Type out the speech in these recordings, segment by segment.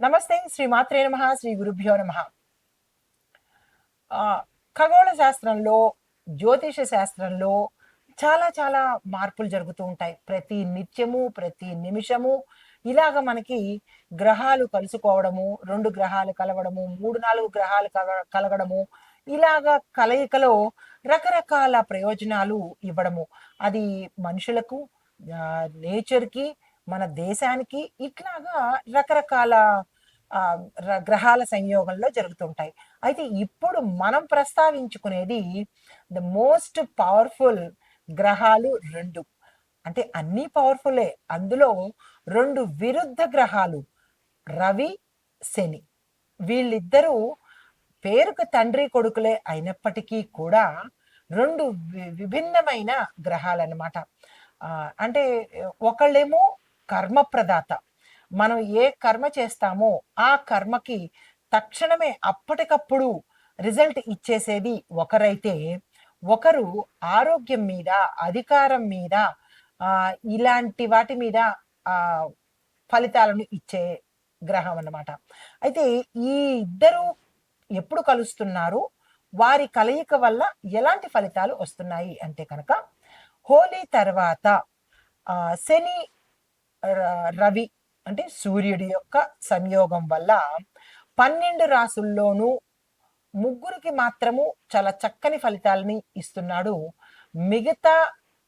నమస్తే శ్రీ మాత్రే నమ శ్రీ గురుభ్యో నమ. ఖగోళ శాస్త్రంలో జ్యోతిష శాస్త్రంలో చాలా చాలా మార్పులు జరుగుతూ ఉంటాయి. ప్రతి నిత్యము ప్రతి నిమిషము ఇలాగ మనకి గ్రహాలు కలుసుకోవడము రెండు గ్రహాలు కలవడము మూడు నాలుగు గ్రహాలు కల- కలగడము ఇలాగ కలయికలో రకరకాల ప్రయోజనాలు ఇవ్వడము. అది మనుషులకు నేచర్కి మన దేశానికి ఇట్లాగా రకరకాల గ్రహాల సంయోగంలో జరుగుతుంటాయి. అయితే ఇప్పుడు మనం ప్రస్తావించుకునేది ద మోస్ట్ పవర్ఫుల్ గ్రహాలు రెండు. అంటే అన్నీ పవర్ఫులే. అందులో రెండు విరుద్ధ గ్రహాలు రవి శని. వీళ్ళిద్దరూ పేరుకు తండ్రి కొడుకులే అయినప్పటికీ కూడా రెండు వి- విభిన్నమైన గ్రహాలన్నమాట. అంటే ఒకళ్ళేమో కర్మప్రదాత మనం ఏ కర్మ చేస్తామో ఆ కర్మకి తక్షణమే అప్పటికప్పుడు రిజల్ట్ ఇచ్చేసేది ఒకరైతే ఒకరు ఆరోగ్యం మీద అధికారం మీద ఇలాంటి వాటి మీద ఫలితాలను ఇచ్చే గ్రహం అన్నమాట. అయితే ఈ ఇద్దరు ఎప్పుడు కలుస్తున్నారు? వారి కలయిక వల్ల ఎలాంటి ఫలితాలు వస్తున్నాయి అంటే కనుక హోలీ తర్వాత శని రవి అంటే సూర్యుడి యొక్క సంయోగం వల్ల పన్నెండు రాసుల్లోనూ ముగ్గురికి మాత్రము చాలా చక్కని ఫలితాలని ఇస్తున్నాడు. మిగతా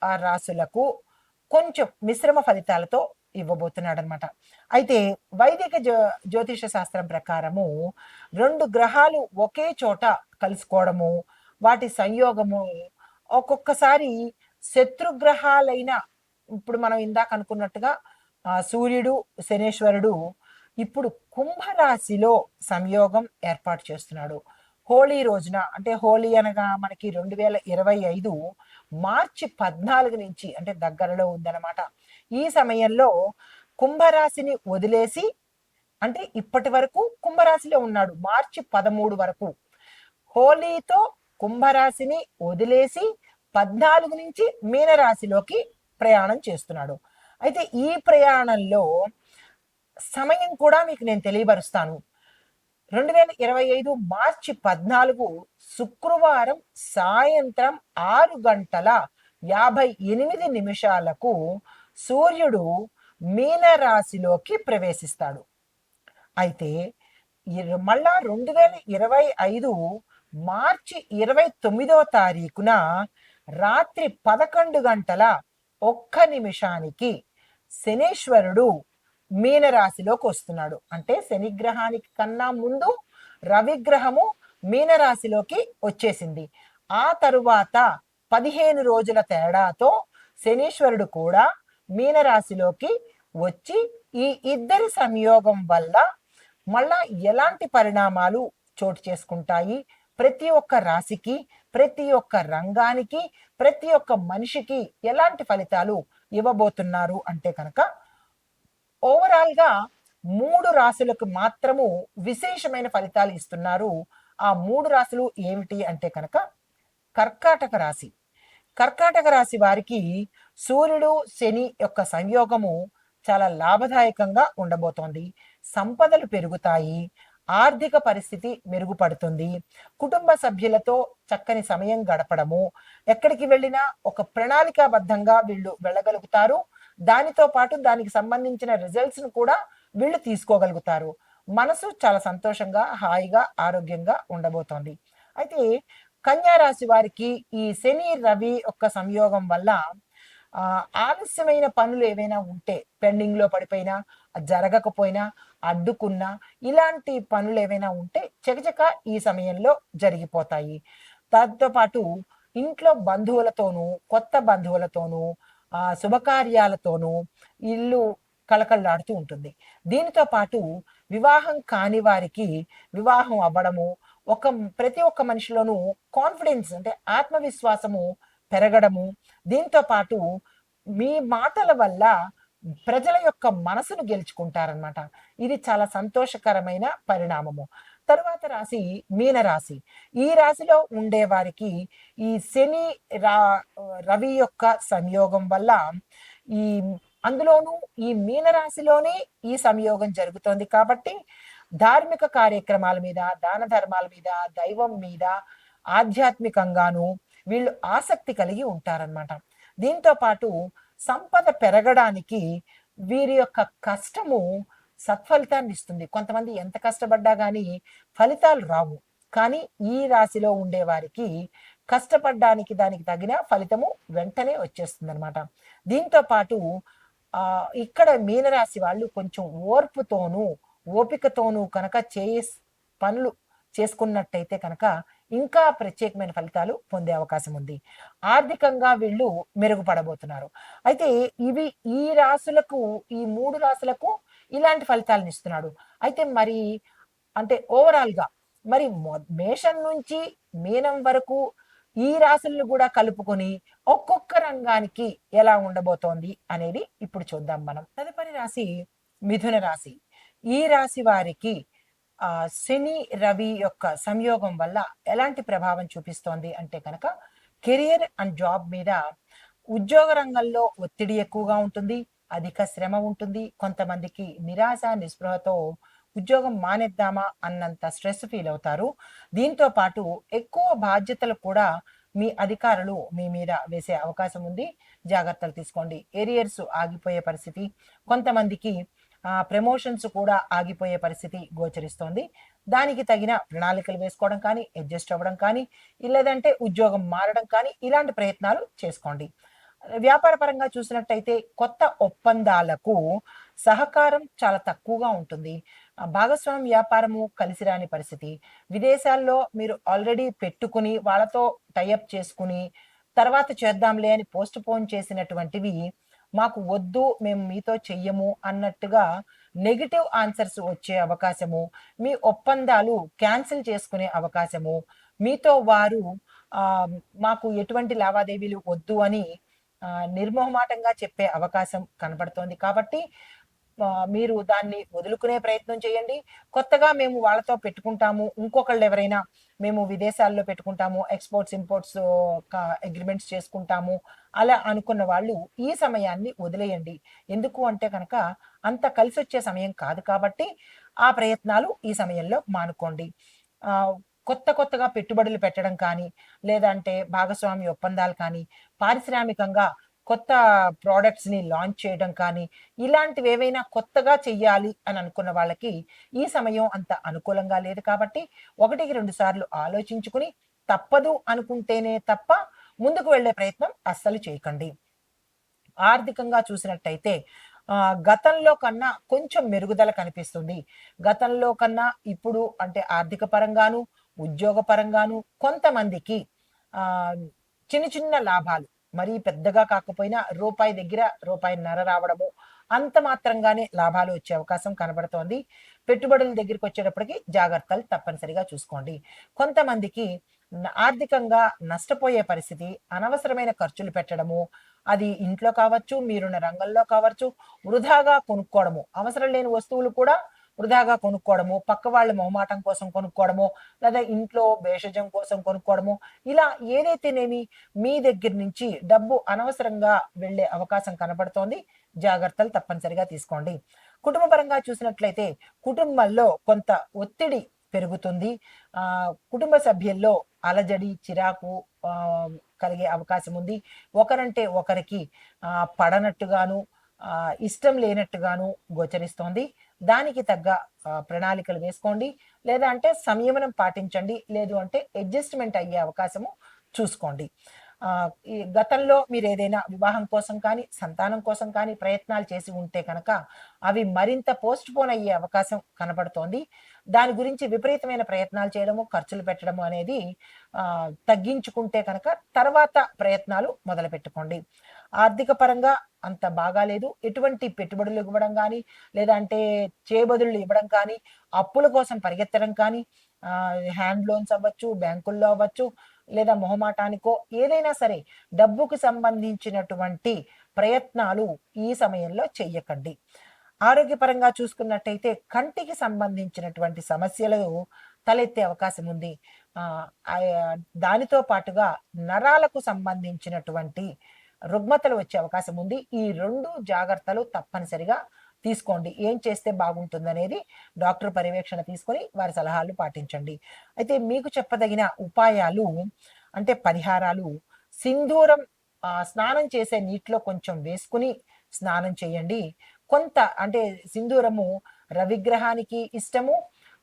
ఆ రాసులకు కొంచెం మిశ్రమ ఫలితాలతో ఇవ్వబోతున్నాడు అనమాట అయితే వైదిక జ్యో జ్యోతిష శాస్త్రం ప్రకారము రెండు గ్రహాలు ఒకే చోట కలుసుకోవడము వాటి సంయోగము ఒక్కొక్కసారి శత్రుగ్రహాలైన ఇప్పుడు మనం ఇందాక అనుకున్నట్టుగా ఆ, సూర్యుడు శనేశ్వరుడు ఇప్పుడు కుంభరాశిలో సంయోగం ఏర్పాటు చేస్తున్నాడు. హోళీ రోజున అంటే హోళీ అనగా మనకి రెండు వేల ఇరవై ఐదు మార్చి పద్నాలుగు నుంచి అంటే దగ్గరలో ఉందన్నమాట. ఈ సమయంలో కుంభరాశిని వదిలేసి అంటే ఇప్పటి వరకు కుంభరాశిలో ఉన్నాడు. మార్చి పదమూడు వరకు హోలీతో కుంభరాశిని వదిలేసి పద్నాలుగు నుంచి మీనరాశిలోకి ప్రయాణం చేస్తున్నాడు. అయితే ఈ ప్రయాణంలో సమయం కూడా మీకు నేను తెలియపరుస్తాను. రెండు వేల ఇరవై ఐదు మార్చి పద్నాలుగు శుక్రవారం సాయంత్రం ఆరు గంటల యాభై ఎనిమిది నిమిషాలకు సూర్యుడు మీనరాశిలోకి ప్రవేశిస్తాడు. అయితే మళ్ళా రెండు వేల ఇరవై ఐదు మార్చి ఇరవై తొమ్మిదో తారీఖున రాత్రి పదకొండు గంటల ఒక్క నిమిషానికి శనేశ్వరుడు మీనరాశిలోకి వస్తున్నాడు. అంటే శనిగ్రహానికి కన్నా ముందు రవిగ్రహము మీనరాశిలోకి వచ్చేసింది. ఆ తరువాత పదిహేను రోజుల తేడాతో శనీశ్వరుడు కూడా మీనరాశిలోకి వచ్చి ఈ ఇద్దరి సంయోగం వల్ల మళ్ళా ఎలాంటి పరిణామాలు చోటు చేసుకుంటాయి? ప్రతి ఒక్క రాశికి ప్రతి ఒక్క రంగానికి ప్రతి ఒక్క మనిషికి ఎలాంటి ఫలితాలు ఇవ్వబోతున్నారు అంటే కనుక ఓవరాల్గా మూడు రాశులకు మాత్రము విశేషమైన ఫలితాలు ఇస్తున్నారు. ఆ మూడు రాశులు ఏమిటి అంటే కనుక కర్కాటక రాశి. కర్కాటక రాశి వారికి సూర్యుడు శని యొక్క సంయోగము చాలా లాభదాయకంగా ఉండబోతోంది. సంపదలు పెరుగుతాయి. ఆర్థిక పరిస్థితి మెరుగుపడుతుంది. కుటుంబ సభ్యులతో చక్కని సమయం గడపడము. ఎక్కడికి వెళ్ళినా ఒక ప్రణాళికాబద్ధంగా వీళ్ళు వెళ్ళగలుగుతారు. దానితో పాటు దానికి సంబంధించిన రిజల్ట్స్ను కూడా వీళ్ళు తీసుకోగలుగుతారు. మనసు చాలా సంతోషంగా హాయిగా ఆరోగ్యంగా ఉండబోతోంది. అయితే కన్యా రాశి వారికి ఈ శని రవి యొక్క సంయోగం వల్ల ఆలస్యమైన పనులు ఏవైనా ఉంటే పెండింగ్లో పడిపోయినా జరగకపోయినా అడ్డుకున్నా ఇలాంటి పనులు ఏవైనా ఉంటే చకచక ఈ సమయంలో జరిగిపోతాయి. దాంతో పాటు ఇంట్లో బంధువులతోనూ కొత్త బంధువులతోనూ ఆ శుభకార్యాలతోనూ ఇల్లు కళకళలాడుతూ ఉంటుంది. దీనితో పాటు వివాహం కాని వారికి వివాహం అవ్వడము ఒక ప్రతి ఒక్క మనిషిలోనూ కాన్ఫిడెన్స్ అంటే ఆత్మవిశ్వాసము పెరగడము దీంతో పాటు మీ మాటల వల్ల ప్రజల యొక్క మనసును గెలుచుకుంటారనమాట ఇది చాలా సంతోషకరమైన పరిణామము. తరువాత రాశి మీనరాశి. ఈ రాశిలో ఉండే వారికి ఈ శని రా రవి యొక్క సంయోగం వల్ల ఈ అందులోనూ ఈ మీనరాశిలోనే ఈ సంయోగం జరుగుతోంది కాబట్టి ధార్మిక కార్యక్రమాల మీద దాన ధర్మాల మీద దైవం మీద ఆధ్యాత్మికంగాను వీళ్ళు ఆసక్తి కలిగి ఉంటారనమాట దీంతో పాటు సంపద పెరగడానికి వీరి యొక్క కష్టము సత్ఫలితాన్ని ఇస్తుంది. కొంతమంది ఎంత కష్టపడ్డా కానీ ఫలితాలు రావు. కానీ ఈ రాశిలో ఉండే వారికి కష్టపడ్డానికి దానికి తగిన ఫలితము వెంటనే వచ్చేస్తుంది అనమాట దీంతో పాటు ఆ ఇక్కడ మీనరాశి వాళ్ళు కొంచెం ఓర్పుతోనూ ఓపికతోనూ కనుక చేయ పనులు చేసుకున్నట్టయితే కనుక ఇంకా ప్రత్యేకమైన ఫలితాలు పొందే అవకాశం ఉంది. ఆర్థికంగా వీళ్ళు మెరుగుపడబోతున్నారు. అయితే ఇవి ఈ రాసులకు ఈ మూడు రాసులకు ఇలాంటి ఫలితాలను ఇస్తున్నాడు. అయితే మరి అంటే ఓవరాల్గా మరి మేషం నుంచి మీనం వరకు ఈ రాశులను కూడా కలుపుకొని ఒక్కొక్క రంగానికి ఎలా ఉండబోతోంది అనేది ఇప్పుడు చూద్దాం మనం. తదుపరి రాశి మిథున రాశి. ఈ రాశి వారికి శని రవి యొక్క సంయోగం వల్ల ఎలాంటి ప్రభావం చూపిస్తోంది అంటే కనుక కెరియర్ అండ్ జాబ్ మీద ఉద్యోగ రంగంలో ఒత్తిడి ఎక్కువగా ఉంటుంది అధిక శ్రమ ఉంటుంది కొంతమందికి నిరాశ నిస్పృహతో ఉద్యోగం మానేద్దామా అన్నంత స్ట్రెస్ ఫీల్ అవుతారు. దీంతో పాటు ఎక్కువ బాధ్యతలు కూడా మీ అధికారులు మీ మీద వేసే అవకాశం ఉంది. జాగ్రత్తలు తీసుకోండి. ఏరియర్స్ ఆగిపోయే పరిస్థితి కొంతమందికి ప్రమోషన్స్ కూడా ఆగిపోయే పరిస్థితి గోచరిస్తోంది. దానికి తగిన ప్రణాళికలు వేసుకోవడం కానీ అడ్జస్ట్ అవ్వడం కానీ లేదంటే ఉద్యోగం మారడం కానీ ఇలాంటి ప్రయత్నాలు చేసుకోండి. వ్యాపార పరంగా చూసినట్టయితే కొత్త ఒప్పందాలకు సహకారం చాలా తక్కువగా ఉంటుంది. భాగస్వామి వ్యాపారము కలిసి రాని పరిస్థితి. విదేశాల్లో మీరు ఆల్రెడీ పెట్టుకుని వాళ్ళతో టైఅప్ చేసుకుని తర్వాత చేద్దాంలే అని పోస్ట్ పోన్ చేసినటువంటివి మాకు వద్దు మేము మీతో చెయ్యము అన్నట్టుగా నెగిటివ్ ఆన్సర్స్ వచ్చే అవకాశము మీ ఒప్పందాలు క్యాన్సిల్ చేసుకునే అవకాశము మీతో వారు మాకు ఎటువంటి లావాదేవీలు వద్దు అని నిర్మోహమాటంగా చెప్పే అవకాశం కనబడుతోంది. కాబట్టి మీరు దాన్ని వదులుకునే ప్రయత్నం చేయండి. కొత్తగా మేము వాళ్ళతో పెట్టుకుంటాము. ఇంకొకళ్ళు ఎవరైనా మేము విదేశాల్లో పెట్టుకుంటాము ఎక్స్పోర్ట్స్ ఇంపోర్ట్స్ అగ్రిమెంట్స్ చేసుకుంటాము. అలా అనుకున్న వాళ్ళు ఈ సమయాన్ని వదిలేయండి. ఎందుకు అంటే కనుక అంత కలిసి వచ్చే సమయం కాదు కాబట్టి ఆ ప్రయత్నాలు ఈ సమయంలో మానుకోండి. కొత్త కొత్తగా పెట్టుబడులు పెట్టడం కానీ లేదంటే భాగస్వామి ఒప్పందాలు కానీ పారిశ్రామికంగా కొత్త ప్రోడక్ట్స్ని లాంచ్ చేయడం కానీ ఇలాంటివి ఏవైనా కొత్తగా చెయ్యాలి అని అనుకున్న వాళ్ళకి ఈ సమయం అంత అనుకూలంగా లేదు కాబట్టి ఒకటికి రెండు సార్లు ఆలోచించుకుని తప్పదు అనుకుంటేనే తప్ప ముందుకు వెళ్ళే ప్రయత్నం అస్సలు చేయకండి. ఆర్థికంగా చూసినట్టయితే గతంలో కన్నా కొంచెం మెరుగుదల కనిపిస్తుంది. గతంలో కన్నా ఇప్పుడు అంటే ఆర్థిక పరంగాను ఉద్యోగ పరంగాను కొంతమందికి చిన్న చిన్న లాభాలు మరీ పెద్దగా కాకపోయినా రూపాయి దగ్గర రూపాయి నర రావడము అంత మాత్రంగానే లాభాలు వచ్చే అవకాశం కనబడుతోంది. పెట్టుబడుల దగ్గరికి వచ్చేటప్పటికి జాగ్రత్తలు తప్పనిసరిగా చూసుకోండి. కొంతమందికి ఆర్థికంగా నష్టపోయే పరిస్థితి అనవసరమైన ఖర్చులు పెట్టడము అది ఇంట్లో కావచ్చు మీరున్న రంగంలో కావచ్చు వృధాగా కొనుక్కోవడము అవసరం లేని వస్తువులు కూడా వృధాగా కొనుక్కోవడము పక్క వాళ్ళ మొహమాటం కోసం కొనుక్కోవడము లేదా ఇంట్లో భేషజం కోసం కొనుక్కోవడము ఇలా ఏదైతేనేమి మీ దగ్గర నుంచి డబ్బు అనవసరంగా వెళ్ళే అవకాశం కనబడుతోంది జాగ్రత్తలు తప్పనిసరిగా తీసుకోండి. కుటుంబపరంగా చూసినట్లయితే కుటుంబంలో కొంత ఒత్తిడి పెరుగుతుంది. ఆ కుటుంబ సభ్యుల్లో అలజడి చిరాకు కలిగే అవకాశం ఉంది. ఒకరంటే ఒకరికి పడనట్టుగాను ఇష్టం లేనట్టుగాను గోచరిస్తోంది. దానికి తగ్గ ప్రణాళికలు వేసుకోండి. లేదా అంటే సంయమనం పాటించండి. లేదు అంటే అడ్జస్ట్మెంట్ అయ్యే అవకాశము చూసుకోండి. ఈ గతంలో మీరు ఏదైనా వివాహం కోసం కానీ సంతానం కోసం కానీ ప్రయత్నాలు చేసి ఉంటే కనుక అవి మరింత పోస్ట్ పోన్ అయ్యే అవకాశం కనబడుతోంది. దాని గురించి విపరీతమైన ప్రయత్నాలు చేయడము ఖర్చులు పెట్టడము అనేది తగ్గించుకుంటే కనుక తర్వాత ప్రయత్నాలు మొదలు పెట్టుకోండి ఆర్థిక పరంగా అంత బాగాలేదు. ఎటువంటి పెట్టుబడులు ఇవ్వడం కానీ లేదంటే చేయబదులు ఇవ్వడం కానీ అప్పుల కోసం పరిగెత్తడం కానీ హ్యాండ్ లోన్స్ అవ్వచ్చు బ్యాంకుల్లో అవ్వచ్చు లేదా మొహమాటానికో ఏదైనా సరే డబ్బుకు సంబంధించినటువంటి ప్రయత్నాలు ఈ సమయంలో చెయ్యకండి. ఆరోగ్యపరంగా చూసుకున్నట్టయితే కంటికి సంబంధించినటువంటి సమస్యలు తలెత్తే అవకాశం ఉంది. దానితో పాటుగా నరాలకు సంబంధించినటువంటి రుగ్మతలు వచ్చే అవకాశం ఉంది. ఈ రెండు జాగ్రత్తలు తప్పనిసరిగా తీసుకోండి. ఏం చేస్తే బాగుంటుంది అనేది డాక్టర్ పర్యవేక్షణ తీసుకొని వారి సలహాలు పాటించండి. అయితే మీకు చెప్పదగిన ఉపాయాలు అంటే పరిహారాలు. సింధూరం స్నానం చేసే నీటిలో కొంచెం వేసుకుని స్నానం చేయండి. కొంత అంటే సింధూరము రవిగ్రహానికి ఇష్టము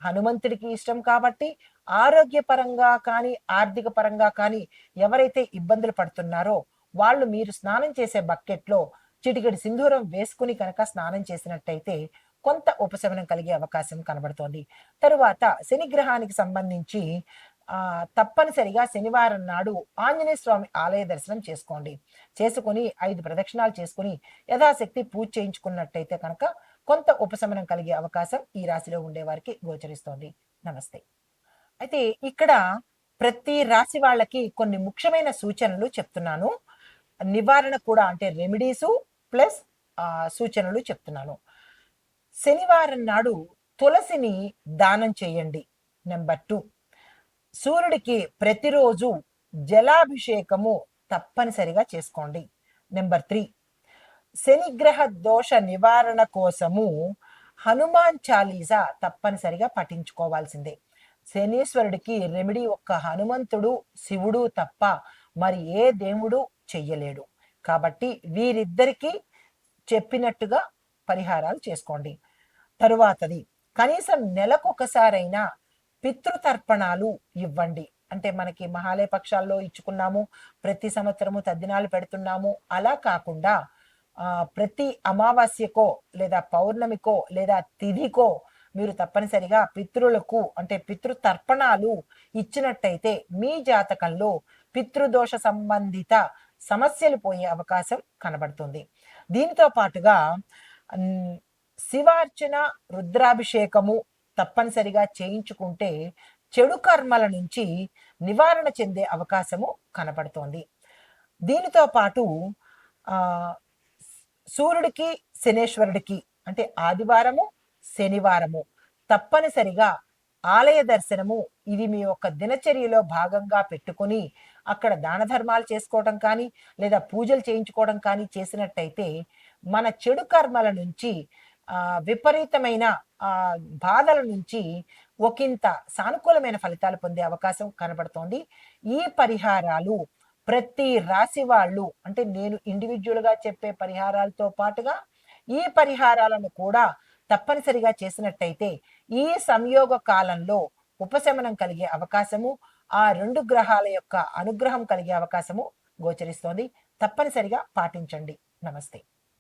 హనుమంతుడికి ఇష్టం కాబట్టి ఆరోగ్యపరంగా కానీ ఆర్థిక పరంగా కానీ ఎవరైతే ఇబ్బందులు పడుతున్నారో వాళ్ళు మీరు స్నానం చేసే బకెట్లో చిటికెడు సింధూరం వేసుకుని కనుక స్నానం చేసినట్టయితే కొంత ఉపశమనం కలిగే అవకాశం కనబడుతోంది. తరువాత శనిగ్రహానికి సంబంధించి ఆ తప్పనిసరిగా శనివారం నాడు ఆంజనేయ స్వామి ఆలయ దర్శనం చేసుకోండి. చేసుకుని ఐదు ప్రదక్షిణాలు చేసుకుని యథాశక్తి పూజ చేయించుకున్నట్టయితే కనుక కొంత ఉపశమనం కలిగే అవకాశం ఈ రాశిలో ఉండే వారికి గోచరిస్తోంది. నమస్తే. అయితే ఇక్కడ ప్రతి రాశి వాళ్ళకి కొన్ని ముఖ్యమైన సూచనలు చెప్తున్నాను. నివారణ కూడా అంటే రెమెడీసు ప్లస్ సూచనలు చెప్తున్నాను. శనివారం నాడు తులసిని దానం చేయండి. నెంబర్ టూ సూర్యుడికి ప్రతిరోజు జలాభిషేకము తప్పనిసరిగా చేసుకోండి. నెంబర్ త్రీ శనిగ్రహ దోష నివారణ కోసము హనుమాన్ చాలీసా తప్పనిసరిగా పఠించుకోవాల్సిందే. శనీశ్వరుడికి రెమెడీ ఒక్క హనుమంతుడు శివుడు తప్ప మరి ఏ దేవుడు చెయ్యలేడు. కాబట్టి వీరిద్దరికీ చెప్పినట్టుగా పరిహారాలు చేసుకోండి. తరువాతది కనీసం నెలకొకసారైనా పితృతర్పణాలు ఇవ్వండి. అంటే మనకి మహాలయ పక్షాల్లో ఇచ్చుకున్నాము ప్రతి సంవత్సరము తద్దినాలు పెడుతున్నాము. అలా కాకుండా ప్రతి అమావాస్యకో లేదా పౌర్ణమికో లేదా తిథికో మీరు తప్పనిసరిగా పితృలకు అంటే పితృతర్పణాలు ఇచ్చినట్టయితే మీ జాతకంలో పితృదోష సంబంధిత సమస్యలు పోయే అవకాశం కనబడుతుంది. దీనితో పాటుగా శివార్చన రుద్రాభిషేకము తప్పనిసరిగా చేయించుకుంటే చెడు కర్మల నుంచి నివారణ చెందే అవకాశము కనబడుతోంది. దీనితో పాటు సూర్యుడికి శనేశ్వరుడికి అంటే ఆదివారము శనివారము తప్పనిసరిగా ఆలయ దర్శనము ఇది మీ యొక్క దినచర్యలో భాగంగా పెట్టుకొని అక్కడ దాన ధర్మాలు చేసుకోవడం కానీ లేదా పూజలు చేయించుకోవడం కానీ చేసినట్టయితే మన చెడు కర్మల నుంచి విపరీతమైన బాధల నుంచి ఒకంత సానుకూలమైన ఫలితాలు పొందే అవకాశం కనబడుతోంది. ఈ పరిహారాలు ప్రతి రాశి వాళ్ళు అంటే నేను ఇండివిజువల్గా చెప్పే పరిహారాలతో పాటుగా ఈ పరిహారాలను కూడా తప్పనిసరిగా చేసినట్టయితే ఈ సంయోగ కాలంలో ఉపశమనం కలిగే అవకాశము ఆ రెండు గ్రహాల యొక్క అనుగ్రహం కలిగే అవకాశము గోచరిస్తోంది. తప్పనిసరిగా పాటించండి. నమస్తే.